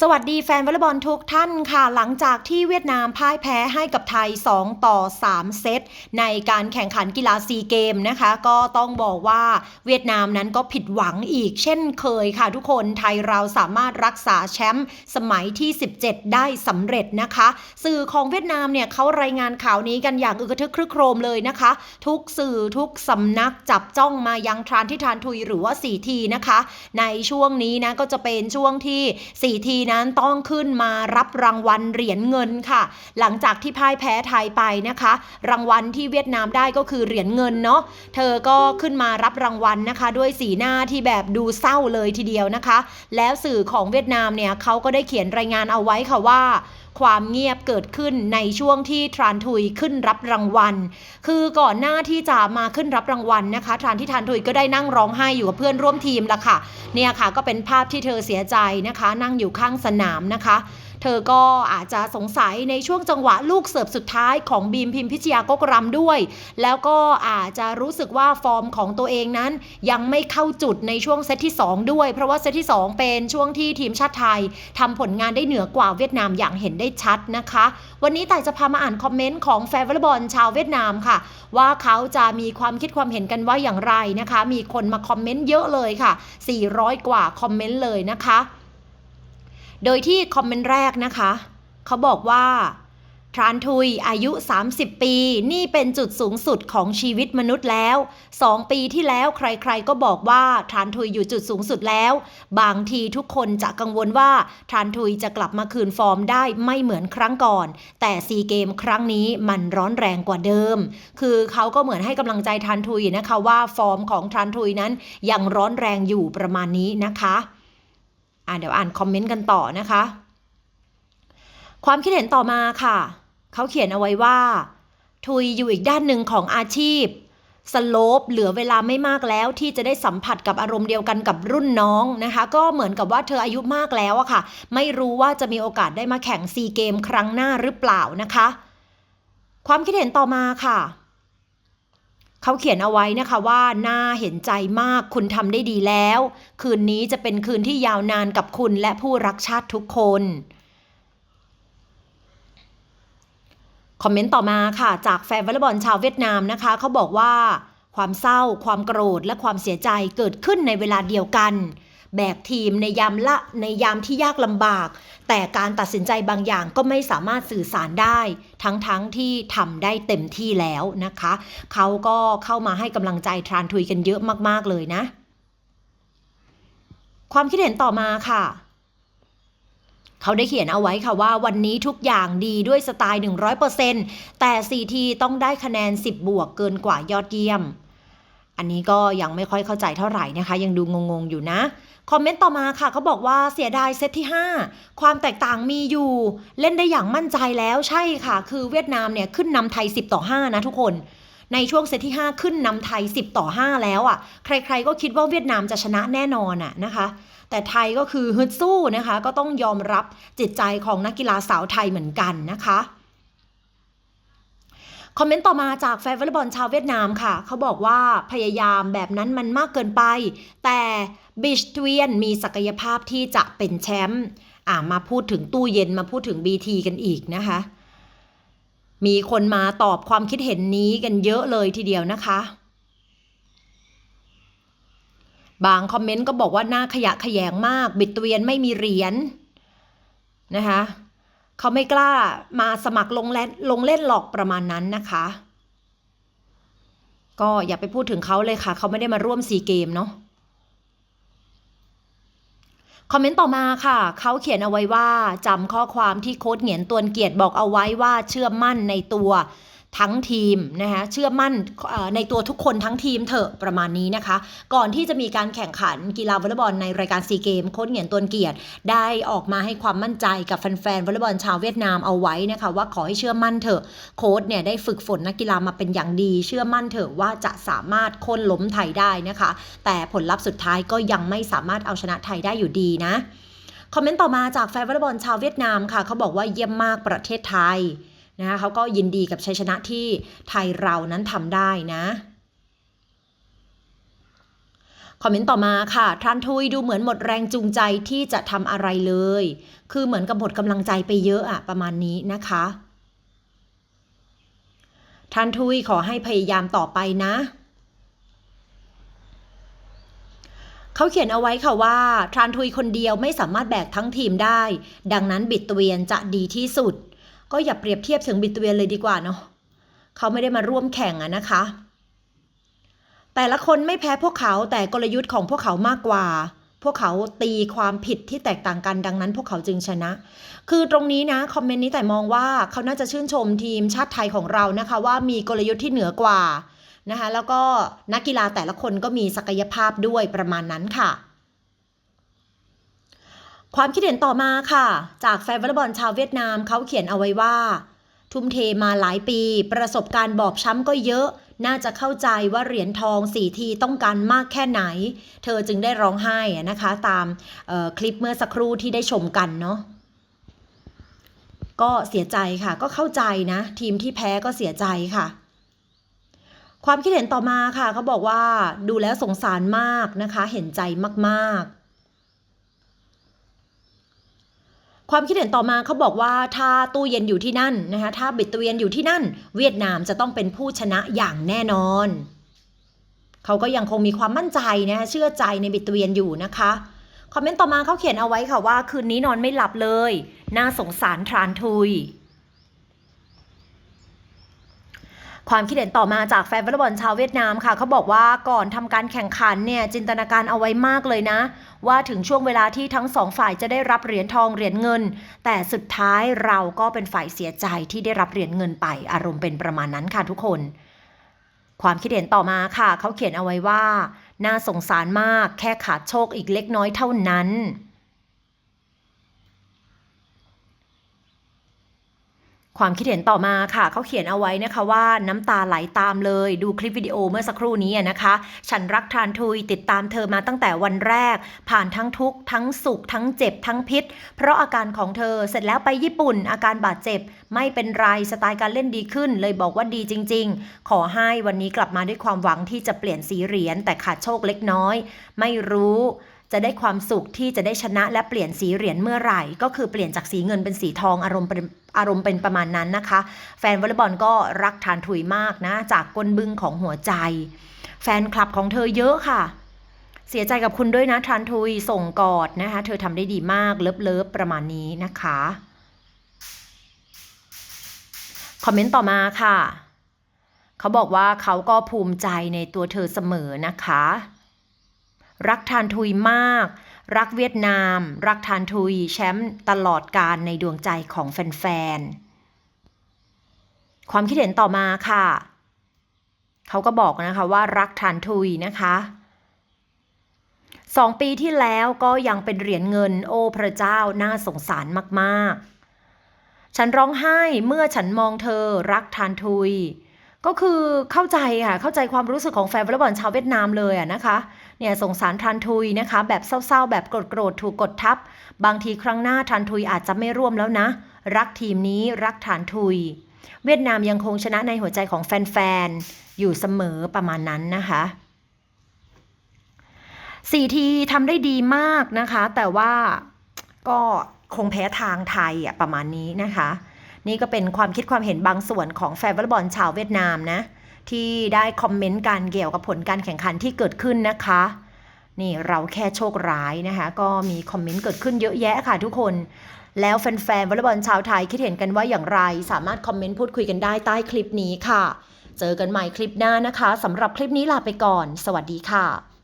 สวัสดีแฟนวอลเลย์บอลทุกท่านค่ะ หลังจากที่เวียดนามพ่ายแพ้ให้กับไทย 2 ต่อ 3 เซต ในการแข่งขันกีฬาซีเกมนะคะ ก็ต้องบอกว่าเวียดนามนั้นก็ผิดหวังอีกเช่นเคยค่ะทุกคนไทยเราสามารถรักษาแชมป์สมัยที่ 17 ได้สำเร็จนะคะ สื่อของเวียดนามเนี่ยเขารายงานข่าวนี้กันอย่างอึกระทึกครึกโครมเลยนะคะ ทุกสื่อทุกสำนักจับจ้องมายังทรานที่ทานทุยหรือว่า4ทีนะคะ ในช่วงนี้นะก็จะเป็นช่วงที่4ทีนั้นต้องขึ้นมารับรางวัลเหรียญเงินค่ะ หลังจากที่พ่ายแพ้ไทยไปนะคะ รางวัลที่เวียดนามได้ก็คือเหรียญเงินเนาะเธอก็ขึ้นมารับรางวัลนะคะ ด้วยสีหน้าที่แบบดูเศร้าเลยทีเดียวนะคะ แล้วสื่อของเวียดนามเนี่ยเขาก็ได้เขียนรายงานเอาไว้ค่ะว่า ความเงียบเกิดขึ้นในช่วงที่ทรานทุยขึ้นรับรางวัล คือก่อนหน้าที่จะมาขึ้นรับรางวัลนะคะ ทรานที่ทรานทุยก็ได้นั่งร้องไห้อยู่กับเพื่อนร่วมทีมละค่ะ เนี่ยค่ะก็เป็นภาพที่เธอเสียใจนะคะ นั่งอยู่ข้างสนามนะคะเธอก็อาจจะสงสัยในช่วงจังหวะลูกเสิร์ฟสุดท้ายของบีมพิมพิชยากกรำด้วย แล้วก็อาจจะรู้สึกว่าฟอร์มของตัวเองนั้น ยังไม่เข้าจุดในช่วงเซตที่ 2 ด้วย เพราะว่าเซตที่ 2 เป็นช่วงที่ทีมชาติไทยทำผลงานได้เหนือกว่าเวียดนามอย่างเห็นได้ชัดนะคะ วันนี้แต่จะพามาอ่านคอมเมนต์ของแฟนวอลเลย์บอลชาวเวียดนามค่ะ ว่าเขาจะมีความคิดความเห็นกันว่าอย่างไรนะคะ มีคนมาคอมเมนต์เยอะเลยค่ะ 400 กว่าคอมเมนต์เลยนะคะ โดยที่คอมเมนต์แรกนะคะ เขาบอกว่าทรานทุยอายุ 30 ปี นี่เป็นจุดสูงสุดของชีวิตมนุษย์แล้ว 2 ปีที่แล้วใครๆก็บอกว่าทรานทุยอยู่จุดสูงสุดแล้ว บางทีทุกคนจะกังวลว่าทรานทุยจะกลับมาคืนฟอร์มได้ไม่เหมือนครั้งก่อน แต่ซีเกมครั้งนี้มันร้อนแรงกว่าเดิม คือเขาก็เหมือนให้กำลังใจทรานทุยนะคะว่าฟอร์มของทรานทุยนั้นยังร้อนแรงอยู่ประมาณนี้นะคะ อ่าเดี๋ยวอ่านคอมเมนต์กันต่อนะคะ ความคิดเห็นต่อมาค่ะ เขาเขียนเอาไว้ว่า ทุยอยู่อีกด้านหนึ่งของอาชีพสโลปเหลือเวลาไม่มากแล้วที่จะได้สัมผัสกับอารมณ์เดียวกันกับรุ่นน้องนะคะ ก็เหมือนกับว่าเธออายุมากแล้วอะค่ะ ไม่รู้ว่าจะมีโอกาสได้มาแข่งซีเกมครั้งหน้าหรือเปล่านะคะ ความคิดเห็นต่อมาค่ะ เขาเขียนเอาไว้นะคะว่าน่าเห็นใจมากคุณทำได้ดีแล้ว คืนนี้จะเป็นคืนที่ยาวนานกับคุณและผู้รักชาติทุกคนคอมเมนต์ต่อมาค่ะ จากแฟนวอลเลย์บอลชาวเวียดนามนะคะเขาบอกว่า ความเศร้า ความโกรธและความเสียใจเกิดขึ้นในเวลาเดียวกัน แบกทีมในยามละในยามที่ยากลำบาก แต่การตัดสินใจบางอย่างก็ไม่สามารถสื่อสารได้ ทั้งๆทที่ทำได้เต็มที่แล้วนะคะ เขาก็เข้ามาให้กำลังใจทรานทุยกันเยอะมากๆเลยนะ ความคิดเห็นต่อมาค่ะเขาได้เขียนเอาไว้ค่ะว่าวันนี้ทุกอย่างดีด้วยสไตล์ 100%แต่4ทีต้องได้คะแนน 10 บวกเกินกว่ายอดเยี่ยม อันนี้ก็ยังไม่ค่อยเข้าใจเท่าไหร่นะคะ ยังดูงงๆอยู่นะ คอมเมนต์ต่อมาค่ะเขาบอกว่าเสียดายเซตที่ 5 ความแตกต่างมีอยู่ เล่นได้อย่างมั่นใจแล้วใช่ค่ะ คือเวียดนามเนี่ยขึ้นนำไทย 10 ต่อ 5 นะทุกคน ในช่วงเซตที่ 5 ขึ้นนำไทย 10 ต่อ 5 แล้วอะ่ะ ใครๆก็คิดว่าเวียดนามจะชนะแน่นอนอะนะคะ แต่ไทยก็คือฮึดสู้นะคะ ก็ต้องยอมรับจิตใจของนักกีฬาสาวไทยเหมือนกันนะคะ คอมเมนต์ต่อมาจากแฟนวอลเลย์บอลชาวเวียดนามค่ะ เขาบอกว่าพยายามแบบนั้นมันมากเกินไป แต่บิชทเวียนมีศักยภาพที่จะเป็นแชมป์อ่ามาพูดถึงตู้เย็นมาพูดถึง BT กันอีกนะคะ มีคนมาตอบความคิดเห็นนี้กันเยอะเลยทีเดียวนะคะ บางคอมเมนต์ก็บอกว่าหน้าขยะขยงมาก บิดเวียนไม่มีเหรียญนะคะ เขาไม่กล้ามาสมัครลงเล่นลงเล่นหรอกประมาณนั้นนะคะ ก็อย่าไปพูดถึงเขาเลยค่ะ เขาไม่ได้มาร่วมซีเกมเนาะคอมเมนต์ต่อมาค่ะ เขาเขียนเอาไว้ว่าจำข้อความที่โค้ดเหงียนตวนเกียรติบอกเอาไว้ว่าเชื่อมั่นในตัว ทั้งทีมนะคะเชื่อมั่นในตัวทุกคนทั้งทีมเถอะประมาณนี้นะคะ ก่อนที่จะมีการแข่งขันกีฬาวอลเลย์บอลในรายการซีเกมโค้ดเหงียนตวนเกียรติ ได้ออกมาให้ความมั่นใจกับแฟนๆวอลเลย์บอลชาวเวียดนามเอาไว้นะคะ ว่าขอให้เชื่อมั่นเถอะโค้ดเนี่ยได้ฝึกฝนนักกีฬามาเป็นอย่างดี เชื่อมั่นเถอะว่าจะสามารถโค่นล้มไทยได้นะคะ แต่ผลลัพธ์สุดท้ายก็ยังไม่สามารถเอาชนะไทยได้อยู่ดีนะคอมเมนต์ต่อมาจากแฟนวอลเลย์บอลชาวเวียดนามค่ะเขาบอกว่าเยี่ยมมากประเทศไทย นะคะเขาก็ยินดีกับชัยชนะที่ไทยเรานั้นทำได้นะคอมเมนต์ต่อมาค่ะทรานทุยดูเหมือนหมดแรงจูงใจที่จะทำอะไรเลย คือเหมือนกับหมดกำลังใจไปเยอะอะประมาณนี้นะคะทรานทุยขอให้พยายามต่อไปนะ เขาเขียนเอาไว้ค่ะว่าทรานทุยคนเดียวไม่สามารถแบกทั้งทีมได้ ดังนั้นบิดเตวียนจะดีที่สุด ก็อย่าเปรียบเทียบถึงบิดเตวียนเลยดีกว่าเนาะเขาไม่ได้มาร่วมแข่งอะนะคะ แต่ละคนไม่แพ้พวกเขาแต่กลยุทธ์ของพวกเขามากกว่า พวกเขาตีความผิดที่แตกต่างกันดังนั้น พวกเขาจึงชนะ คือตรงนี้นะคอมเมนต์นี้แต่มองว่าเขาน่าจะชื่นชมทีมชาติไทยของเรานะคะ ว่ามีกลยุทธ์ที่เหนือกว่านะคะแล้วก็นักกีฬาแต่ละคนก็มีศักยภาพด้วยประมาณนั้นค่ะ ความคิดเห็นต่อมาค่ะ จากแฟนวอลเลย์บอลชาวเวียดนามเขาเขียนเอาไว้ว่า ทุ่มเทมาหลายปี ประสบการณ์บอบช้ำก็เยอะ น่าจะเข้าใจว่าเหรียญทองสี่ทีต้องการมากแค่ไหน เธอจึงได้ร้องไห้นะคะ ตามคลิปเมื่อสักครู่ที่ได้ชมกันเนาะก็เสียใจค่ะ ก็เข้าใจนะ ทีมที่แพ้ก็เสียใจค่ะ ความคิดเห็นต่อมาค่ะเขาบอกว่าดูแล้วสงสารมากนะคะ เห็นใจมากๆ ความคิดเห็นต่อมาเขาบอกว่าถ้าตู้เย็นอยู่ที่นั่นนะคะถ้าบิตเวียนอยู่ที่นั่น เวียดนามจะต้องเป็นผู้ชนะอย่างแน่นอน เขาก็ยังคงมีความมั่นใจนะคะเชื่อใจในบิตเวียนอยู่นะคะคอมเมนต์ต่อมาเขาเขียนเอาไว้ค่ะว่า คืนนี้นอนไม่หลับเลย น่าสงสารทรานทุย ความคิดเห็นต่อมาจากแฟนวอลเลย์บอลชาวเวียดนามค่ะเขาบอกว่าก่อนทำการแข่งขันเนี่ยจินตนาการเอาไว้มากเลยนะ ว่าถึงช่วงเวลาที่ทั้งสองฝ่ายจะได้รับเหรียญทองเหรียญเงิน แต่สุดท้ายเราก็เป็นฝ่ายเสียใจที่ได้รับเหรียญเงินไปอารมณ์เป็นประมาณนั้นค่ะทุกคน ความคิดเห็นต่อมาค่ะเขาเขียนเอาไว้ว่า น่าสงสารมากแค่ขาดโชคอีกเล็กน้อยเท่านั้น ความคิดเห็นต่อมาค่ะเขาเขียนเอาไว้นะคะว่าน้ำตาไหลตามเลยดูคลิปวิดีโอเมื่อสักครู่นี้นะคะ ฉันรักทานทุยติดตามเธอมาตั้งแต่วันแรก ผ่านทั้งทุกข์ทั้งสุข ทั้งเจ็บทั้งพิษ เพราะอาการของเธอเสร็จแล้วไปญี่ปุ่น อาการบาดเจ็บ ไม่เป็นไรสไตล์การเล่นดีขึ้น เลยบอกว่าดีจริง ๆ ขอให้วันนี้กลับมาด้วยความหวังที่จะเปลี่ยนสีเหรียญแต่ขาดโชคเล็กน้อย ไม่รู้ จะได้ความสุขที่จะได้ชนะและเปลี่ยนสีเหรียญเมื่อไหร่ ก็คือเปลี่ยนจากสีเงินเป็นสีทองอารมณ์เป็นอารมณ์เป็นประมาณนั้นนะคะ แฟนวอลเลย์บอลก็รักทานถุยมากนะ จากก้นบึ้งของหัวใจ แฟนคลับของเธอเยอะค่ะ เสียใจกับคุณด้วยนะทานทุยส่งกอดนะคะ เธอทำได้ดีมากเลิฟเลิฟประมาณนี้นะคะคอมเมนต์ต่อมาค่ะ เขาบอกว่าเขาก็ภูมิใจในตัวเธอเสมอนะคะ รักทานทุยมาก รักเวียดนาม รักทานทุยแชมป์ตลอดการในดวงใจของแฟนๆ ความคิดเห็นต่อมาค่ะ เขาก็บอกนะคะว่ารักทานทุยนะคะสองปีที่แล้วก็ยังเป็นเหรียญเงิน โอ้พระเจ้าน่าสงสารมากๆ ฉันร้องไห้เมื่อฉันมองเธอรักทานทุย ก็คือเข้าใจค่ะ เข้าใจความรู้สึกของแฟนวอลเลย์บอลชาวเวียดนามเลยอะนะคะ เนี่ยสงสารทานทุยนะคะ แบบเศร้าๆ แบบโกรธๆถูกกดทับ บางทีครั้งหน้าทานทุยอาจจะไม่ร่วมแล้วนะ รักทีมนี้รักทานทุย เวียดนามยังคงชนะในหัวใจของแฟนๆ อยู่เสมอประมาณนั้นนะคะสี่ทีทำได้ดีมากนะคะ แต่ว่าก็คงแพ้ทางไทยอะประมาณนี้นะคะ นี่ก็เป็นความคิดความเห็นบางส่วนของแฟนวอลเลย์บอลชาวเวียดนามนะ ที่ได้คอมเมนต์การเกี่ยวกับผลการแข่งขันที่เกิดขึ้นนะคะ นี่เราแค่โชคร้ายนะคะ ก็มีคอมเมนต์เกิดขึ้นเยอะแยะค่ะทุกคน แล้วแฟนๆวอลเลย์บอลชาวไทยคิดเห็นกันว่าอย่างไร สามารถคอมเมนต์พูดคุยกันได้ใต้คลิปนี้ค่ะ เจอกันใหม่คลิปหน้านะคะสำหรับคลิปนี้ลาไปก่อน สวัสดีค่ะ